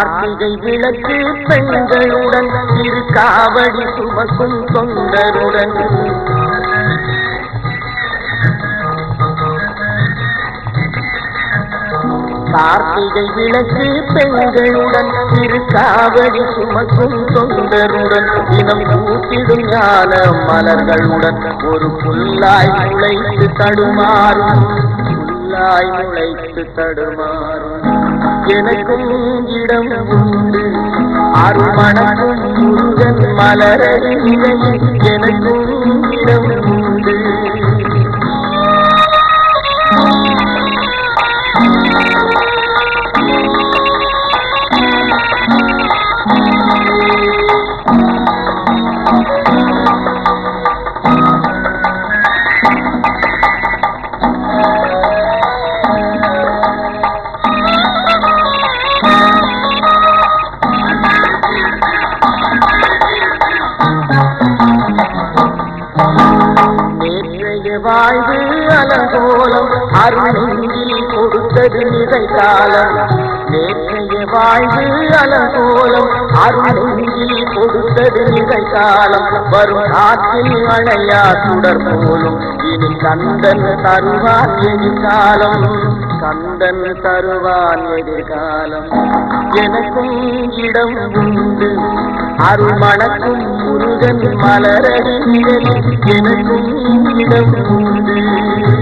கார்த்திகை விளக்கு பெண்களுடன் இரு காவடி சுமக்கும் தொண்டருடன். கார்த்திகை விளக்கு பெண்களுடன் இரு காவடி சுமக்கும் தொண்டருடன். இனம் கூட்டிடும் ஞான மலர்களுடன் ஒரு புல்லாய் முளைத்து தடுமாறும். புல்லாய் முளைத்து தடுமாறும். எனக்கும் இடம் உண்டு அருமணக்கும் முருகன் எனக்கும் வாழ்வு அலங்கோலம் அருணெஞ்சில் கொடுத்தது நிறை காலம் நேற்றைய வாழ்வு அலங்கோலம் அருணெஞ்சில் கொடுத்தது நிறை காலம் வரும் காற்றில் அணையா சுடர் போலும் இனி கந்தன் தருவான் எதிர்காலம். கந்தன் தருவான் எதிர்காலம். எனக்கும் இடம் உண்டு. அருள் மணக்கும் முருகன் மலரடி எனக்கும் இடம் உண்டு